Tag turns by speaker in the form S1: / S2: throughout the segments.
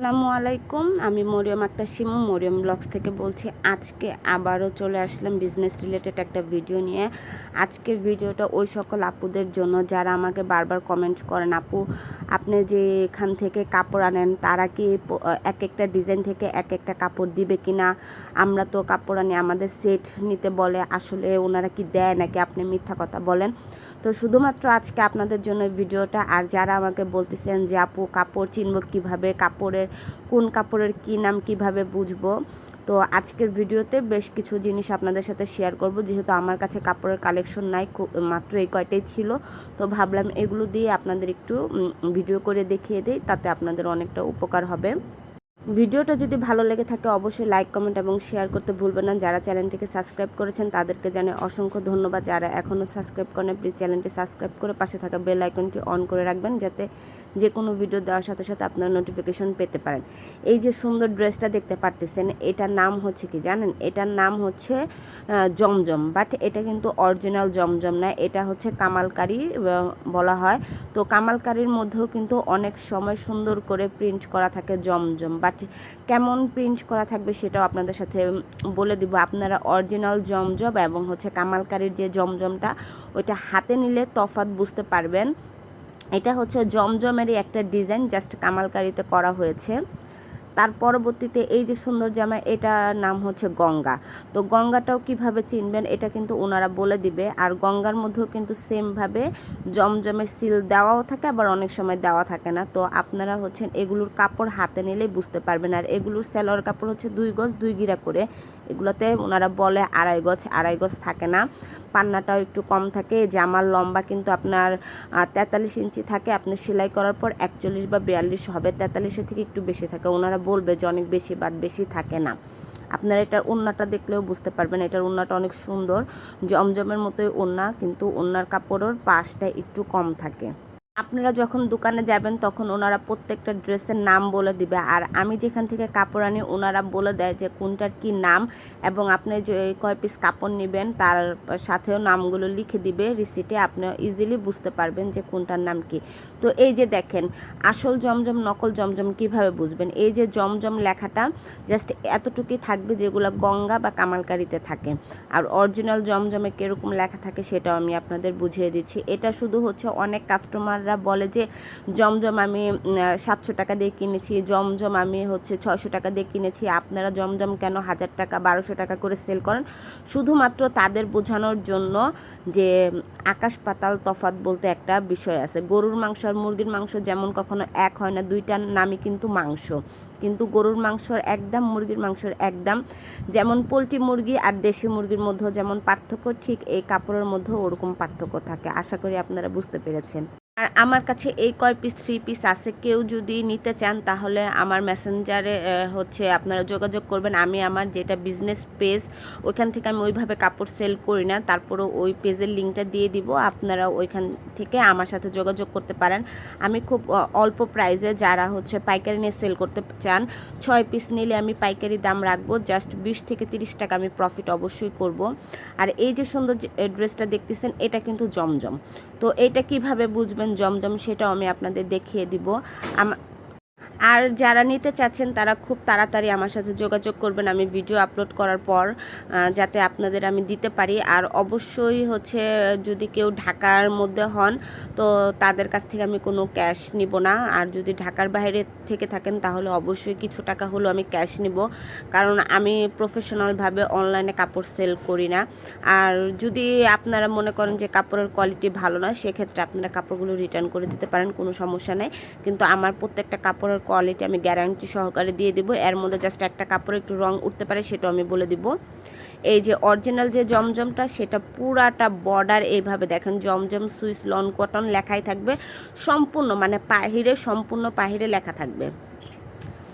S1: আসসালামু আলাইকুম। আমি মরিয়ম আক্তার শিমু মরিয়ম ব্লগস থেকে বলছি, আজকে আবারও চলে আসলাম বিজনেস রিলেটেড একটা ভিডিও নিয়ে। আজকের ভিডিওটা ওই সকল আপুদের জন্য। যারা আমাকে বারবার কমেন্ট করেন, আপু, আপনি যে এখান থেকে কাপড় আনেন, তারা কি এক একটা ডিজাইন থেকে এক একটা কাপড় দিবে কি না আমরা তো কাপড় আনি, আমাদের সেট নিতে বলে, আসলে ওনারা কি দেয় নাকি আপনি মিথ্যা কথা বলেন? তো শুধুমাত্র আজকে আপনাদের জন্য ভিডিওটা। আর যারা আমাকে বলতেছেন যে, আপু, কাপড় চিনব কীভাবে? কাপড়ের, কোন কাপড়ের কি নাম কীভাবে বুঝব? তো আজকের ভিডিওতে বেশ কিছু জিনিস আপনাদের সাথে শেয়ার করব। যেহেতু আমার কাছে কাপড়ের কালেকশন নাই মাত্র এই কয়টাই ছিল, তো ভাবলাম এগুলো দিয়ে আপনাদের একটু ভিডিও করে দেখিয়ে দিই, তাতে আপনাদের অনেকটা উপকার হবে। ভিডিওটা যদি ভালো লেগে থাকে অবশ্যই লাইক কমেন্ট এবং শেয়ার করতে ভুলবেন না। যারা চ্যানেলটিকে সাবস্ক্রাইব করেছেন, তাদেরকে জানাই অসংখ্য ধন্যবাদ। যারা এখনও সাবস্ক্রাইব করেন প্লিজ চ্যানেলটি সাবস্ক্রাইব করে পাশে থাকা বেল আইকনটি অন করে রাখবেন, যাতে যে কোনো ভিডিও দেওয়ার সাথে সাথে আপনার নোটিফিকেশন পেতে পারেন। এই যে সুন্দর ড্রেসটা দেখতে পারতেছেন, এটার নাম হচ্ছে কি জানেন? এটার নাম হচ্ছে জমজম। বাট এটা কিন্তু অরিজিনাল জমজম না, এটা হচ্ছে কামালকারি বলা হয়। তো কামালকারির মধ্যেও কিন্তু অনেক সময় সুন্দর করে প্রিন্ট করা থাকে জমজম। বাট কেমন প্রিন্ট করা থাকবে সেটাও আপনাদের সাথে বলে দিব। আপনারা অরিজিনাল জমজম এবং হচ্ছে কামালকারির যে জমজমটা, ওইটা হাতে নিলে তফাৎ বুঝতে পারবেন। এটা হচ্ছে জমজমেরই একটা ডিজাইন, জাস্ট কামালকারিতে করা হয়েছে। তার পরবর্তীতে এই যে সুন্দর জামা, এটার নাম হচ্ছে গঙ্গা। তো গঙ্গাটাও কীভাবে চিনবেন, এটা কিন্তু ওনারা বলে দিবে। আর গঙ্গার মধ্যেও কিন্তু সেমভাবে জমজমের সিল দেওয়াও থাকে, আবার অনেক সময় দেওয়া থাকে না। তো আপনারা হচ্ছেন এগুলোর কাপড় হাতে নিলেই বুঝতে পারবেন। আর এগুলোর সেলোয়ার কাপড় হচ্ছে দুই গজ, দুই গিরা করে। এগুলোতে ওনারা বলে আড়াই গজ আড়াই গজ থাকে না। পান্নাটাও একটু কম থাকে। জামার লম্বা কিন্তু আপনার তেতাল্লিশ ইঞ্চি থাকে। আপনি সেলাই করার পর একচল্লিশ বা বিয়াল্লিশ হবে। তেতাল্লিশের থেকে একটু বেশি থাকে। ওনারা বলবে যে অনেক বেশি, বাট বেশি থাকে না। আপনারা এটার ওড়নাটা দেখলেও বুঝতে পারবেন। এটার ওড়নাটা অনেক সুন্দর। জমজমের মতোই ওড়না কিন্তু ওড়নার কাপড়ের পাশটা একটু কম থাকে। আপনারা যখন দোকানে যাবেন, তখন ওনারা প্রত্যেকটা ড্রেসের নাম বলে দিবে। আর আমি যেখান থেকে কাপড় আনি, ওনারা বলে দেয় যে কোনটার কি নাম এবং আপনি যে কয় পিস কাপড় নেবেন, তার সাথেও নামগুলো লিখে দিবে। রিসিটে আপনি ইজিলি বুঝতে পারবেন যে কোনটার নাম কি। তো এই যে দেখেন, আসল জমজম, নকল জমজম কীভাবে বুঝবেন? এই যে জমজম লেখাটা জাস্ট এতটুকুই থাকবে যেগুলো গঙ্গা বা কামালকারিতে থাকে। আর অরিজিনাল জমজমে কীরকম লেখা থাকে, সেটাও আমি আপনাদের বুঝিয়ে দিচ্ছি। এটা শুধু হচ্ছে অনেক কাস্টমাররা বলে যে, জমজম আমি সাতশো টাকা দিয়ে কিনেছি, জমজম আমি হচ্ছে ছয়শো টাকা দিয়ে কিনেছি, আপনারা জমজম কেন হাজার টাকা, বারোশো টাকা করে সেল করেন? শুধুমাত্র তাদের বোঝানোর জন্য যে, আকাশ পাতাল তফাত বলতে একটা বিষয় আছে। গরুর মাংস আর মুরগির মাংস যেমন কখনো এক হয় না, দুইটার নামই কিন্তু মাংস। কিন্তু গরুর মাংসর একদম, মুরগির মাংসর একদম, যেমন পোলট্রি মুরগি আর দেশি মুরগির মধ্যেও যেমন পার্থক্য, ঠিক এই কাপড়ের মধ্যেও ওরকম পার্থক্য থাকে। আশা করি আপনারা বুঝতে পেরেছেন। আর আমার কাছে এই কয় পিস থ্রি পিস আছে। কেউ যদি নিতে চান, তাহলে আমার মেসেঞ্জারে হচ্ছে আপনারা যোগাযোগ করবেন। আমি আমার যেটা বিজনেস পেজ ওইখান থেকে আমি ওইভাবে কাপড় সেল করি না। তারপরে ওই পেজের লিঙ্কটা দিয়ে দিব। আপনারা ওইখান থেকে আমার সাথে যোগাযোগ করতে পারেন। আমি খুব অল্প প্রাইসে যারা হচ্ছে পাইকারি নিয়ে সেল করতে চান, ছয় পিস নিলে আমি পাইকারি দাম রাখব। জাস্ট বিশ থেকে তিরিশ টাকা আমি প্রফিট অবশ্যই করব। আর এই যে সুন্দর ড্রেসটা দেখতেছেন, এটা কিন্তু জমজম। তো এটা কীভাবে বুঝবেন জমজম সেটাও আমি আপনাদের দেখিয়ে দিব। আর যারা নিতে চাচ্ছেন, তারা খুব তাড়াতাড়ি আমার সাথে যোগাযোগ করবেন। আমি ভিডিও আপলোড করার পর যাতে আপনাদের আমি দিতে পারি। আর অবশ্যই হচ্ছে, যদি কেউ ঢাকার মধ্যে হন, তো তাদের কাছ থেকে আমি কোনো ক্যাশ নিব না। আর যদি ঢাকার বাইরে থেকে থাকেন, তাহলে অবশ্যই কিছু টাকা হলেও আমি ক্যাশ নিব। কারণ আমি প্রফেশনালভাবে অনলাইনে কাপড় সেল করি না। আর যদি আপনারা মনে করেন যে কাপড়ের কোয়ালিটি ভালো না, সেক্ষেত্রে আপনারা কাপড়গুলো রিটার্ন করে দিতে পারেন, কোনো সমস্যা নেই। কিন্তু আমার প্রত্যেকটা কাপড়ের কোয়ালিটি আমি গ্যারান্টি সহকারে দিয়ে দেবো। এর মধ্যে জাস্ট একটা কাপড়ে একটু রং উঠতে পারে, সেটাও আমি বলে দিব। এই যে অরিজিনাল যে জমজমটা, সেটা পুরাটা বর্ডার এইভাবে দেখেন, জমজম সুইস লন কটন লেখাই থাকবে। সম্পূর্ণ মানে পাহিরে সম্পূর্ণ পাহিরে লেখা থাকবে।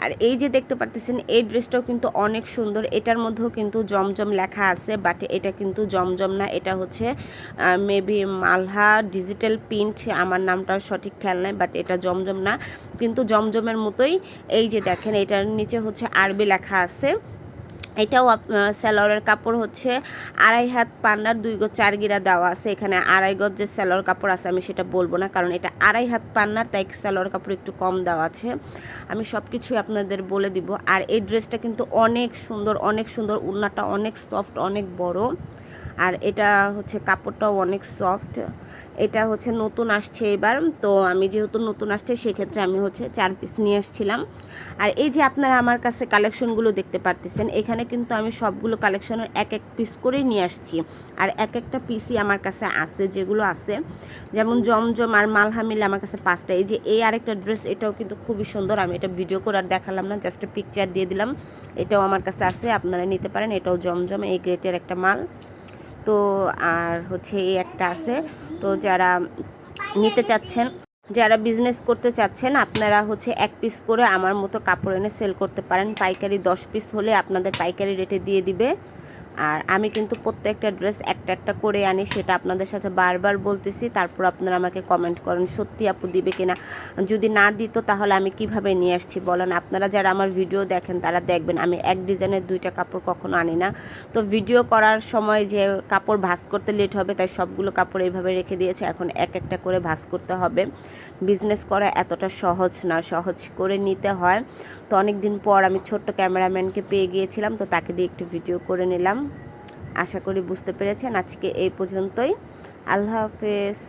S1: আর এই যে দেখতে পারতেছেন, এই ড্রেসটাও কিন্তু অনেক সুন্দর। এটার মধ্যেও কিন্তু জমজম লেখা আছে বাট এটা কিন্তু জমজম না। এটা হচ্ছে মেবি মালহা ডিজিটাল প্রিন্ট আমার নামটা সঠিক খেয়াল নাই বাট এটা জমজম না। কিন্তু জমজমের মতোই, এই যে দেখেন, এটার নিচে হচ্ছে আরবি লেখা আছে। এটাও স্যালোয়ারের কাপড় হচ্ছে আড়াই হাত পান্নার দুই গো চার গিরা দেওয়া আছে। এখানে আড়াই গজ যে স্যালোয়ার কাপড় আছে, আমি সেটা বলব না, কারণ এটা আড়াই হাত পান্নার তাই স্যালোয়ার কাপড় একটু কম দেওয়া আছে। আমি সব কিছুই আপনাদের বলে দিব। আর এই ড্রেসটা কিন্তু অনেক সুন্দর অনেক সুন্দর উন্নাটা অনেক সফট, অনেক বড়। আর এটা হচ্ছে কাপড়টাও অনেক সফট এটা হচ্ছে নতুন আসছে এবার, তো আমি যেহেতু নতুন আসছে, সেক্ষেত্রে আমি হচ্ছে চার পিস নিয়ে আসছিলাম। আর এই যে আপনারা আমার কাছে কালেকশনগুলো দেখতে পারতেছেন, এখানে কিন্তু আমি সবগুলো কালেকশনের এক এক পিস করেই নিয়ে আসছি। আর এক একটা পিসই আমার কাছে আছে, যেগুলো আছে, যেমন জমজম আর মালহা মিলে আমার কাছে পাঁচটা। এই যে এই আরেকটা ড্রেস এটাও কিন্তু খুবই সুন্দর। আমি এটা ভিডিও করে আর দেখালাম না জাস্ট পিকচার দিয়ে দিলাম। এটাও আমার কাছে আছে, আপনারা নিতে পারেন। এটাও জমজম এই গ্রেটের একটা মাল। তো আর হচ্ছে এই একটা আছে। তো যারা নিতে চাচ্ছেন, যারা বিজনেস করতে চাচ্ছেন, আপনারা হচ্ছে এক পিস করে আমার মতো কাপড় এনে সেল করতে পারেন। পাইকারি দশ পিস হলে আপনাদের পাইকারি রেটে দিয়ে দিবে। আর আমি কিন্তু প্রত্যেকটা ড্রেস একটা একটা করে আনি, সেটা আপনাদের সাথে বারবার বলতেছি। তারপর আপনারা আমাকে কমেন্ট করেন, সত্যি আপু দিবে কিনা? যদি না দিত তাহলে আমি কীভাবে নিয়ে আসছি বলেন? আপনারা যারা আমার ভিডিও দেখেন, তারা দেখবেন আমি এক ডিজাইনের দুইটা কাপড় কখনো আনি না। তো ভিডিও করার সময় যে কাপড় ভাঁজ করতে লেট হবে, তাই সবগুলো কাপড় এইভাবে রেখে দিয়েছে। এখন এক একটা করে ভাঁজ করতে হবে। বিজনেস করা এতটা সহজ না, সহজ করে নিতে হয়। তো অনেক দিন পর আমি ছোট্ট ক্যামেরাম্যানকে পেয়ে গিয়েছিলাম, তো তাকে দিয়ে একটু ভিডিও করে নিলাম। আশা করি বুঝতে পেরেছেন। আজকে এই পর্যন্তই। আল্লাহ হাফেজ।